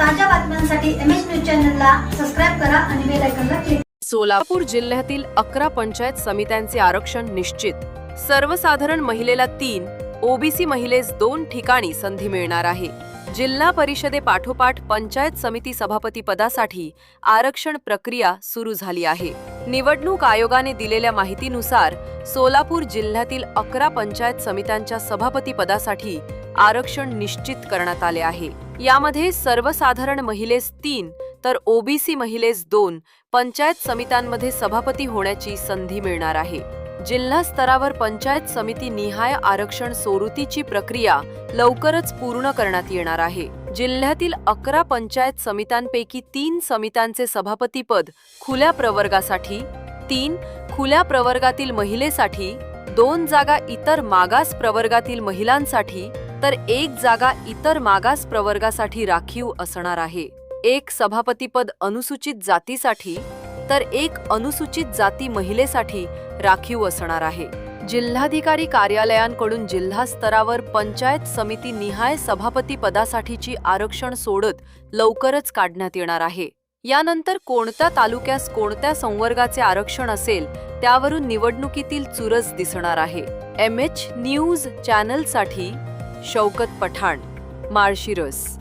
ताज्या बातम्यांसाठी M H news चॅनलला सबस्क्राईब करा आणि बेल आयकॉनला क्लिक सोलापूर जिल्ह्यातील अकरा पंचायत समित्यांचे आरक्षण निश्चित. सर्वसाधारण महिलेला तीन ओबीसी महिलेस दोन ठिकाणी संधी मिळणार आहे. जिल्हा परिषदेपाठोपाठ पंचायत समिती सभापती पदासाठी आरक्षण प्रक्रिया सुरू झाली आहे. निवडणूक आयोगाने दिलेल्या माहितीनुसार सोलापूर जिल्ह्यातील अकरा पंचायत समित्यांच्या सभापती पदासाठी आरक्षण निश्चित करण्यात आले आहे. यामध्ये सर्वसाधारण महिलेस तीन तर ओबीसी महिलेस दोन पंचायत समित्यांमध्ये सभापती होण्याची संधी मिळणार आहे. जिल्हा स्तरावर पंचायत समिती निहाय आरक्षण सोरुतीची प्रक्रिया लवकरच पूर्ण करण्यात येणार आहे. जिल्ह्यातील अकरा पंचायत समित्यांपैकी तीन समित्यांचे सभापतीपद खुल्या प्रवर्गासाठी तीन खुल्या प्रवर्गातील महिलेसाठी दोन जागा इतर मागास प्रवर्गातील महिलांसाठी तर एक जागा इतर मागास प्रवर्गासाठी राखीव असणार आहे. एक सभापतीपद अनुसूचित जातीसाठी तर एक अनुसूचित जाती महिलेसाठी राखीव असणार आहे. जिल्हाधिकारी कार्यालयांकडून जिल्हा स्तरावर पंचायत समिती निहाय सभापती पदासाठीची आरक्षण सोडत लवकरच काढण्यात येणार आहे. यानंतर कोणत्या तालुक्यास कोणत्या संवर्गाचे आरक्षण असेल त्यावरून निवडणुकीतील चुरस दिसणार आहे. एम एच न्यूज चॅनलसाठी शौकत पठाण माळशिरस.